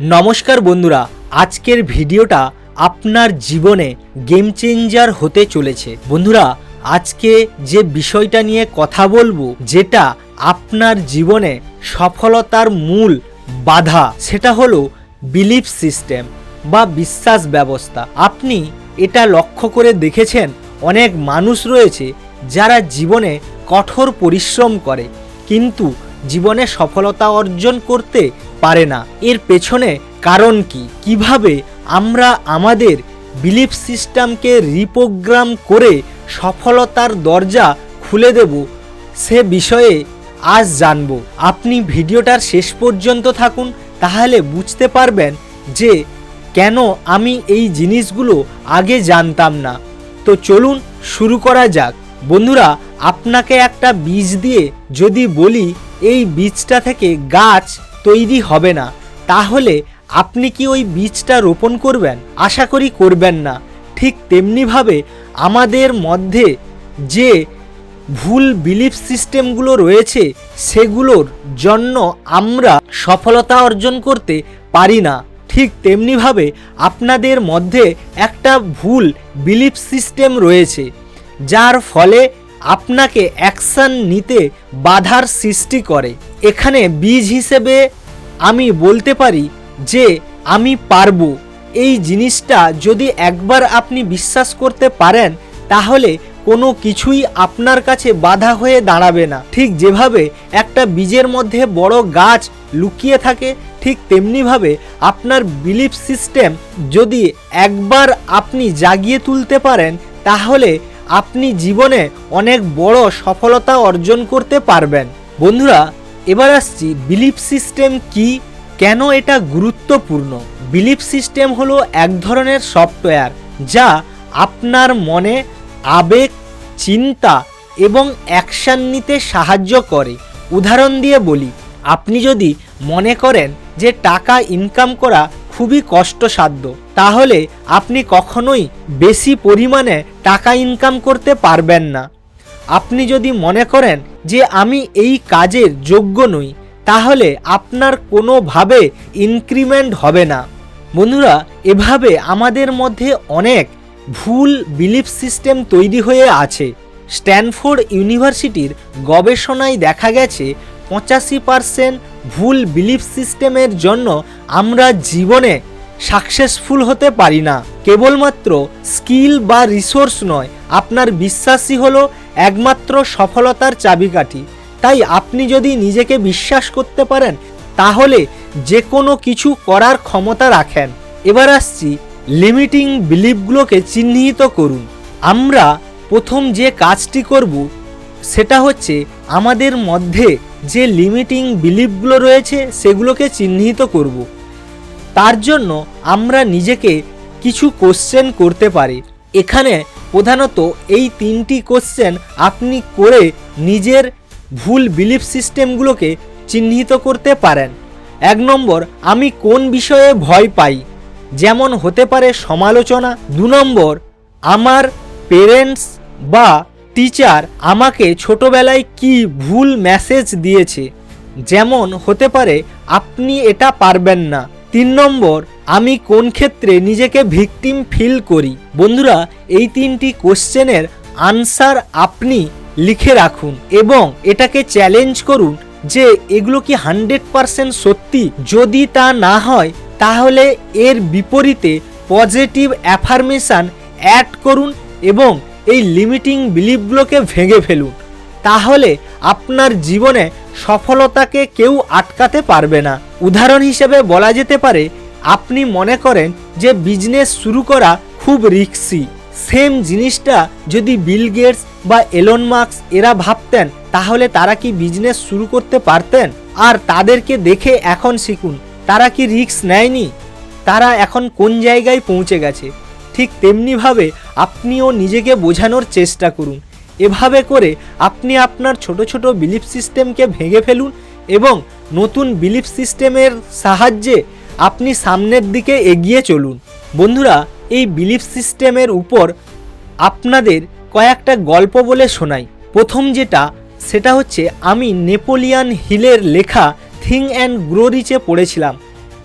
নমস্কার বন্ধুরা, আজকের ভিডিওটা আপনার জীবনে গেম চেঞ্জার হতে চলেছে। বন্ধুরা, আজকে যে বিষয়টা নিয়ে কথা বলব, যেটা আপনার জীবনে সফলতার মূল বাধা, সেটা হলো বিলিফ সিস্টেম বা বিশ্বাস ব্যবস্থা। আপনি এটা লক্ষ্য করে দেখেছেন, অনেক মানুষ রয়েছে যারা জীবনে কঠোর পরিশ্রম করে, কিন্তু জীবনে সফলতা অর্জন করতে পারে না। এর পেছনে কারণ কি? কীভাবে আমরা আমাদের বিলিফ সিস্টেমকে রিপ্রোগ্রাম করে সফলতার দরজা খুলে দেব সে বিষয়ে আজ জানব। আপনি ভিডিওটার শেষ পর্যন্ত থাকুন, তাহলে বুঝতে পারবেন যে কেন আমি এই জিনিসগুলো আগে জানতাম না। তো চলুন শুরু করা যাক। বন্ধুরা, আপনাকে একটা বীজ দিয়ে যদি বলি, এই বীজটা থেকে গাছ তৈরি হবে না। তাহলে আপনি কি ওই বীজটা রোপণ করবেন? আশা করি করবেন না। ঠিক তেমনিভাবে আমাদের মধ্যে যে ভুল বিলিফ সিস্টেমগুলো রয়েছে, সেগুলোর জন্য আমরা সফলতা অর্জন করতে পারি না। ঠিক তেমনিভাবে আপনাদের মধ্যে একটা ভুল বিলিফ সিস্টেম রয়েছে, যার ফলে আপনাকে অ্যাকশান নিতে বাধার সৃষ্টি করে। এখানে বীজ হিসেবে আমি বলতে পারি যে আমি পারব। এই জিনিসটা যদি একবার আপনি বিশ্বাস করতে পারেন, তাহলে কোনো কিছুই আপনার কাছে বাধা হয়ে দাঁড়াবে না। ঠিক যেভাবে একটা বীজের মধ্যে বড় গাছ লুকিয়ে থাকে, ঠিক তেমনিভাবে আপনার বিলিফ সিস্টেম যদি একবার আপনি জাগিয়ে তুলতে পারেন, তাহলে আপনি জীবনে অনেক বড় সফলতা অর্জন করতে পারবেন। বন্ধুরা এবার আসছি বিলিফ সিস্টেম কি? কেন এটা গুরুত্বপূর্ণ? বিলিফ সিস্টেম হলো এক ধরনের সফটওয়্যার যা আপনার মনে, আবেগ, চিন্তা এবং অ্যাকশান নিতে সাহায্য করে। উদাহরণ দিয়ে বলি, আপনি যদি মনে করেন যে টাকা ইনকাম করা খুবই কষ্টসাধ্য, তাহলে আপনি কখনোই বেশি পরিমাণে টাকা ইনকাম করতে পারবেন না। আপনি যদি মনে করেন যে আমি এই কাজের যোগ্য নই, তাহলে আপনার কোনোভাবে ইনক্রিমেন্ট হবে না। বন্ধুরা, এভাবে আমাদের মধ্যে অনেক ভুল বিলিফ সিস্টেম তৈরি হয়ে আছে। স্ট্যানফোর্ড ইউনিভার্সিটির গবেষণায় দেখা গেছে, পঁচাশি পার্সেন্ট ভুল বিলিফ সিস্টেমের জন্য আমরা জীবনে সাকসেসফুল হতে পারি না। কেবলমাত্র স্কিল বা রিসোর্স নয়, আপনার বিশ্বাসই হলো একমাত্র সফলতার চাবিকাঠি। তাই আপনি যদি নিজেকে বিশ্বাস করতে পারেন, তাহলে যে কোনো কিছু করার ক্ষমতা রাখেন। এবার আসছি লিমিটিং বিলিফগুলোকে চিহ্নিত করুন। আমরা প্রথম যে কাজটি করব, সেটা হচ্ছে আমাদের মধ্যে যে লিমিটিং বিলিফগুলো রয়েছে, সেগুলোকে চিহ্নিত করব। তার জন্য আমরা নিজেকে কিছু কোশ্চেন করতে পারি। এখানে প্রধানত এই তিনটি কোশ্চেন আপনি করে নিজের ভুল বিলিফ সিস্টেমগুলোকে চিহ্নিত করতে পারেন। এক নম্বর, আমি কোন বিষয়ে ভয় পাই? যেমন হতে পারে সমালোচনা। দু নম্বর, আমার পেরেন্টস বা টিচার আমাকে ছোটবেলায় কি ভুল মেসেজ দিয়েছে? যেমন হতে পারে আপনি এটা পারবেন না। তিন নম্বর আমি কোন ক্ষেত্রে নিজেকে ভিকটিম ফিল করি? বন্ধুরা, এই তিনটি কোশ্চেনের আনসার আপনি লিখে রাখুন এবং এটাকে চ্যালেঞ্জ করুন যে এগুলো কি হান্ড্রেড পারসেন্ট সত্যি। যদি তা না হয়, তাহলে এর বিপরীতে পজিটিভ অ্যাফার্মেশান অ্যাড করুন এবং এই লিমিটিং বিলিফগুলোকে ভেঙে ফেলুন। তাহলে আপনার জীবনে সফলতাকে কেউ আটকাতে পারবে না। উদাহরণ হিসেবে বলা যেতে পারে আপনি মনে করেন যে বিজনেস শুরু করা খুব রিক্সি সেম জিনিসটা যদি বিল গেটস বা এলন মার্কস এরা ভাবতেন, তাহলে তারা কি বিজনেস শুরু করতে পারতেন? আর তাদেরকে দেখে এখন শিখুন, তারা কি রিক্স নেয়নি? তারা এখন কোন জায়গায় পৌঁছে গেছে? ঠিক তেমনিভাবে আপনিও নিজেকে বোঝানোর চেষ্টা করুন। এভাবে করে আপনি আপনার ছোট ছোট বিলিফ সিস্টেমকে ভেঙে ফেলুন এবং নতুন বিলিফ সিস্টেমের সাহায্যে আপনি সামনের দিকে এগিয়ে চলুন। বন্ধুরা, এই বিলিফ সিস্টেমের উপর আপনাদের কয়েকটা গল্প বলে শোনাই। প্রথম যেটা, সেটা হচ্ছে আমি নেপোলিয়ান হিলের লেখা থিং অ্যান্ড গ্রো রিচে পড়েছিলাম।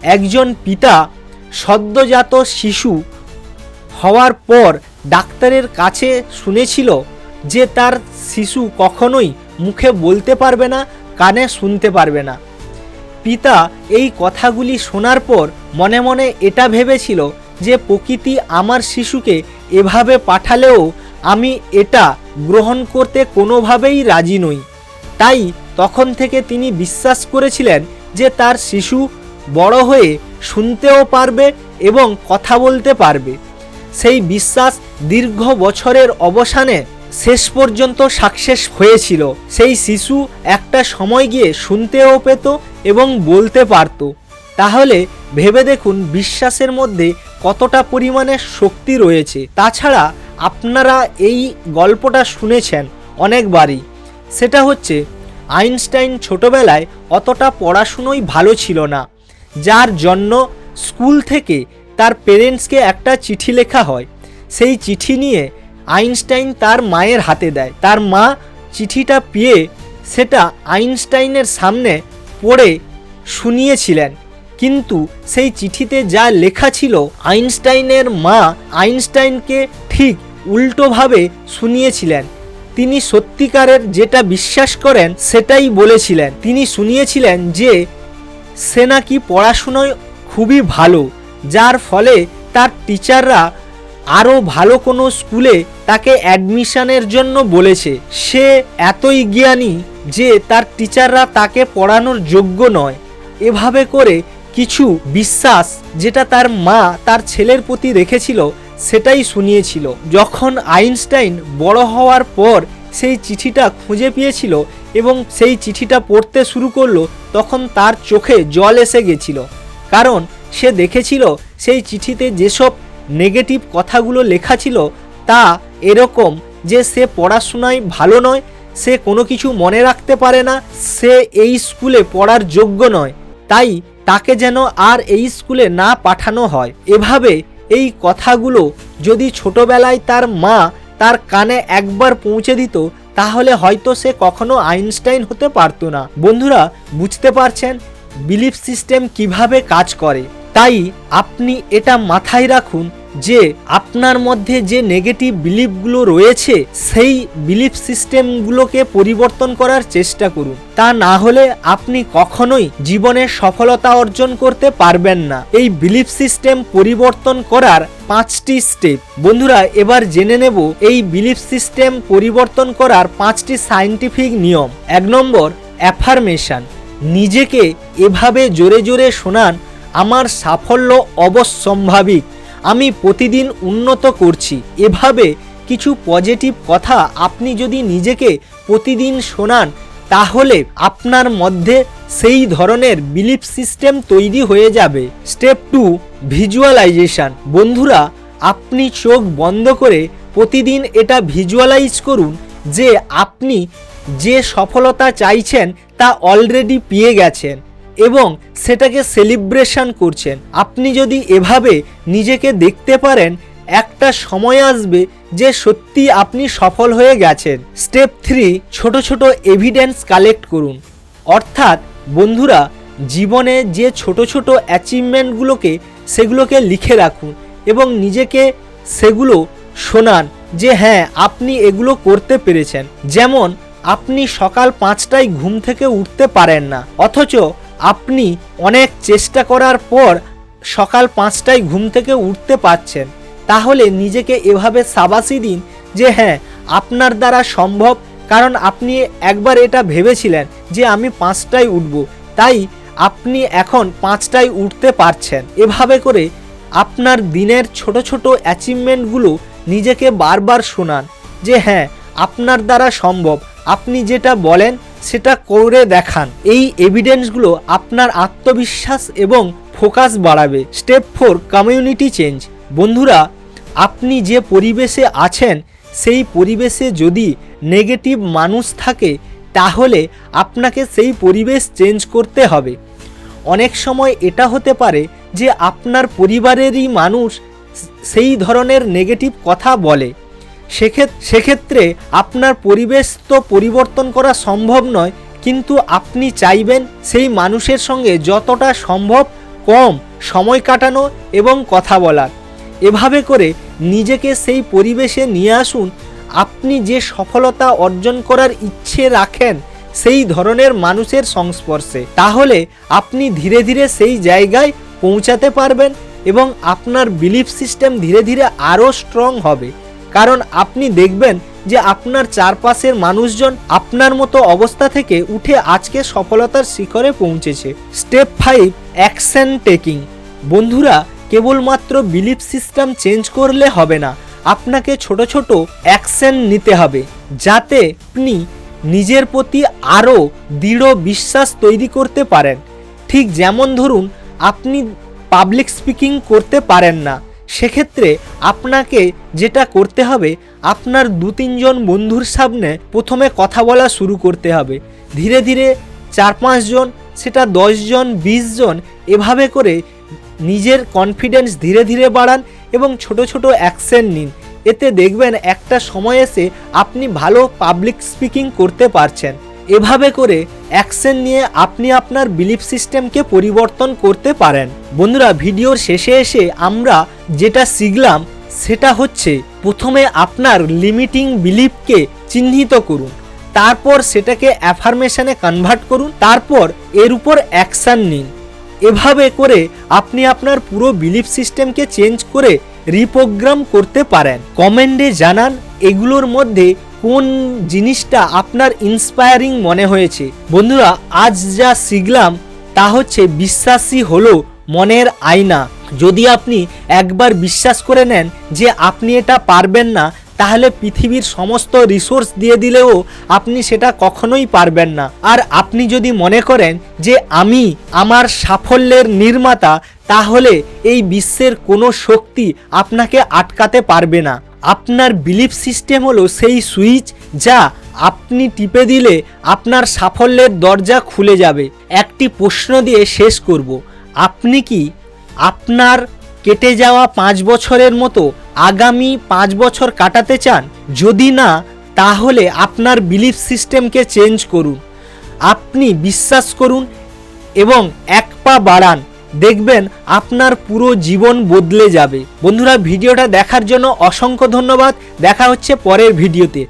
একজন পিতা সদ্যজাত শিশু হওয়ার পর ডাক্তারের কাছে শুনেছিল যে তার শিশু কখনোই মুখে বলতে পারবে না, কানে শুনতে পারবে না। পিতা এই কথাগুলি শোনার পর মনে মনে এটা ভেবেছিল যে প্রকৃতি আমার শিশুকে এভাবে পাঠালেও আমি এটা গ্রহণ করতে কোনোভাবেই রাজি নই। তাই তখন থেকে তিনি বিশ্বাস করেছিলেন যে তার শিশু বড় হয়ে শুনতেও পারবে এবং কথা বলতে পারবে। সেই বিশ্বাস দীর্ঘ বছরের অবসানে শেষ পর্যন্ত সাকসেস হয়েছিল। সেই শিশু একটা সময় গিয়ে শুনতেও পেত এবং বলতে পারত। তাহলে ভেবে দেখুন বিশ্বাসের মধ্যে কতটা পরিমাণে শক্তি রয়েছে। তাছাড়া আপনারা এই গল্পটা শুনেছেন অনেকবারই। সেটা হচ্ছে, আইনস্টাইন ছোটবেলায় অতটা পড়াশুনোই ভালো ছিল না। যার জন্য স্কুল থেকে তার পেরেন্টসকে একটা চিঠি লেখা হয়। সেই চিঠি নিয়ে আইনস্টাইন তার মায়ের হাতে দেয়। তার মা চিঠিটা পেয়ে সেটা আইনস্টাইনের সামনে পড়ে শুনিয়েছিলেন। কিন্তু সেই চিঠিতে যা লেখা ছিল আইনস্টাইনের মা আইনস্টাইনকে ঠিক উল্টোভাবে শুনিয়েছিলেন। তিনি সত্যিকারের যেটা বিশ্বাস করেন সেটাই বলেছিলেন। তিনি শুনিয়েছিলেন যে সে নাকি পড়াশুনোয় খুবই ভালো, যার ফলে তার টিচাররা আরও ভালো কোনো স্কুলে তাকে অ্যাডমিশনের জন্য বলেছে। সে এতই জ্ঞানী যে তার টিচাররা তাকে পড়ানোর যোগ্য নয়। এভাবে করে কিছু বিশ্বাস যেটা তার মা তার ছেলের প্রতি রেখেছিল, সেটাই শুনিয়েছিল। যখন আইনস্টাইন বড় হওয়ার পর সেই চিঠিটা খুঁজে পেয়েছিল এবং সেই চিঠিটা পড়তে শুরু করল, তখন তার চোখে জল এসে গেছিল। কারণ সে দেখেছিল সেই চিঠিতে যেসব নেগেটিভ কথাগুলো লেখা ছিল তা এরকম যে সে পড়াশোনায় ভালো নয়, সে কোনো কিছু মনে রাখতে পারে না, সে এই স্কুলে পড়ার যোগ্য নয়। তাই তাকে যেন আর এই স্কুলে না পাঠানো হয়। এভাবে এই কথাগুলো যদি ছোটবেলায় তার মা তার কানে একবার পৌঁছে দিত, তাহলে হয়তো সে কখনো আইনস্টাইন হতে পারতো না। বন্ধুরা, বুঝতে পারছেন বিলিফ সিস্টেম কীভাবে কাজ করে? তাই আপনি এটা মাথায় রাখুন যে আপনার মধ্যে যে নেগেটিভ বিলিফগুলো রয়েছে, সেই বিলিফ সিস্টেমগুলোকে পরিবর্তন করার চেষ্টা করুন। তা না হলে আপনি কখনোই জীবনে সফলতা অর্জন করতে পারবেন না। এই বিলিফ সিস্টেম পরিবর্তন করার পাঁচটি স্টেপ বন্ধুরা, এবার জেনে নেব এই বিলিফ সিস্টেম পরিবর্তন করার পাঁচটি সায়েন্টিফিক নিয়ম। এক নম্বর অ্যাফার্মেশন নিজেকে এভাবে জোরে জোরে শোনান, আমার সাফল্য অবশ্যম্ভাবিক আমি প্রতিদিন উন্নত করছি। এভাবে কিছু পজিটিভ কথা আপনি যদি নিজেকে প্রতিদিন শোনান, তাহলে আপনার মধ্যে সেই ধরনের বিলিফ সিস্টেম তৈরি হয়ে যাবে। স্টেপ টু ভিজুয়ালাইজেশন বন্ধুরা, আপনি চোখ বন্ধ করে প্রতিদিন এটা ভিজুয়ালাইজ করুন যে আপনি যে সফলতা চাইছেন, তা অলরেডি পেয়ে গেছেন। এবং সেটাকে সেলিব্রেশন করছেন। আপনি যদি এভাবে নিজেকে দেখতে পারেন, একটা সময় আসবে যে সত্যি আপনি সফল হয়ে গেছেন। স্টেপ থ্রি ছোট ছোট এভিডেন্স কালেক্ট করুন। অর্থাৎ বন্ধুরা, জীবনে যে ছোট ছোট অ্যাচিভমেন্টগুলোকে সেগুলোকে লিখে রাখুন এবং নিজেকে সেগুলো শোনান যে হ্যাঁ আপনি এগুলো করতে পেরেছেন। যেমন, আপনি সকাল পাঁচটায় ঘুম থেকে উঠতে পারেন না, অথচ আপনি অনেক চেষ্টা করার পর সকাল পাঁচটায় ঘুম থেকে উঠতে পারছেন। তাহলে নিজেকে এভাবে সাবাসি দিন যে হ্যাঁ আপনার দ্বারা সম্ভব। কারণ আপনি একবার এটা ভেবেছিলেন যে আমি পাঁচটায় উঠব। তাই আপনি এখন পাঁচটায় উঠতে পারছেন। এভাবে করে আপনার দিনের ছোট ছোট অ্যাচিভমেন্টগুলো নিজেকে বারবার শোনান যে হ্যাঁ আপনার দ্বারা সম্ভব। আপনি যেটা বলেন সেটা করে দেখান। এই এভিডেন্সগুলো আপনার আত্মবিশ্বাস এবং ফোকাস বাড়াবে। স্টেপ ফোর কমিউনিটি চেঞ্জ বন্ধুরা, আপনি যে পরিবেশে আছেন, সেই পরিবেশে যদি নেগেটিভ মানুষ থাকে, তাহলে আপনাকে সেই পরিবেশ চেঞ্জ করতে হবে। অনেক সময় এটা হতে পারে যে আপনার পরিবারেরই মানুষ সেই ধরনের নেগেটিভ কথা বলে। সেক্ষেত্রে আপনার পরিবেশ তো পরিবর্তন করা সম্ভব নয়, কিন্তু আপনি চাইবেন সেই মানুষের সঙ্গে যতটা সম্ভব কম সময় কাটানো এবং কথা বলার। এভাবে করে নিজেকে সেই পরিবেশে নিয়ে আসুন, আপনি যে সফলতা অর্জন করার ইচ্ছে রাখেন সেই ধরনের মানুষের সংস্পর্শে। তাহলে আপনি ধীরে ধীরে সেই জায়গায় পৌঁছাতে পারবেন এবং আপনার বিলিফ সিস্টেম ধীরে ধীরে আরও স্ট্রং হবে। কারণ আপনি দেখবেন যে আপনার চারপাশের মানুষজন আপনার মতো অবস্থা থেকে উঠে আজকে সফলতার শিখরে পৌঁছেছে। স্টেপ ফাইভ অ্যাকশন টেকিং বন্ধুরা, কেবলমাত্র বিলিফ সিস্টেম চেঞ্জ করলে হবে না। আপনাকে ছোট ছোট অ্যাকশন নিতে হবে, যাতে আপনি নিজের প্রতি আরও দৃঢ় বিশ্বাস তৈরি করতে পারেন। ঠিক যেমন ধরুন, আপনি পাবলিক স্পিকিং করতে পারেন না। সেক্ষেত্রে আপনাকে যেটা করতে হবে, আপনার দু তিনজন বন্ধুর সামনে প্রথমে কথা বলা শুরু করতে হবে। ধীরে ধীরে চার পাঁচজন সেটা দশজন জন এভাবে করে নিজের কনফিডেন্স ধীরে ধীরে বাড়ান এবং ছোট ছোট অ্যাকশন নিন। এতে দেখবেন একটা সময় এসে আপনি ভালো পাবলিক স্পিকিং করতে পারছেন। এভাবে করে অ্যাকশন নিয়ে আপনি আপনার বিলিফ সিস্টেমকে পরিবর্তন করতে পারেন। বন্ধুরা, ভিডিওর শেষে এসে আমরা যেটা শিখলাম, সেটা হচ্ছে প্রথমে আপনার লিমিটিং বিলিফকে চিহ্নিত করুন, তারপর সেটাকে অ্যাফার্মেশনে কনভার্ট করুন, তারপর এর উপর অ্যাকশান নিন। এভাবে করে আপনি আপনার পুরো বিলিফ সিস্টেমকে চেঞ্জ করে রিপ্রোগ্রাম করতে পারেন। কমেন্টে জানান, এগুলোর মধ্যে কোন জিনিসটা আপনার ইন্সপায়ারিং মনে হয়েছে? বন্ধুরা, আজ যা শিখলাম তা হচ্ছে বিশ্বাসী হলো মনের আয়না। যদি আপনি একবার বিশ্বাস করে নেন যে আপনি এটা পারবেন না, তাহলে পৃথিবীর সমস্ত রিসোর্স দিয়ে দিলেও আপনি সেটা কখনোই পারবেন না। আর আপনি যদি মনে করেন যে আমি আমার সাফল্যের নির্মাতা, তাহলে এই বিশ্বের কোনো শক্তি আপনাকে আটকাতে পারবে না। আপনার বিলিফ সিস্টেম হলো সেই সুইচ যা আপনি টিপে দিলে আপনার সাফল্যের দরজা খুলে যাবে। একটি প্রশ্ন দিয়ে শেষ করব। আপনি কি আপনার কেটে যাওয়া পাঁচ বছরের মতো আগামী পাঁচ বছর কাটাতে চান? যদি না, তাহলে আপনার বিলিফ সিস্টেমকে চেঞ্জ করুন। আপনি বিশ্বাস করুন এবং এক পা বাড়ান। দেখবেন আপনার পুরো জীবন বদলে যাবে। বন্ধুরা, ভিডিওটা দেখার জন্য অসংখ্য ধন্যবাদ। দেখা হচ্ছে পরের ভিডিওতে।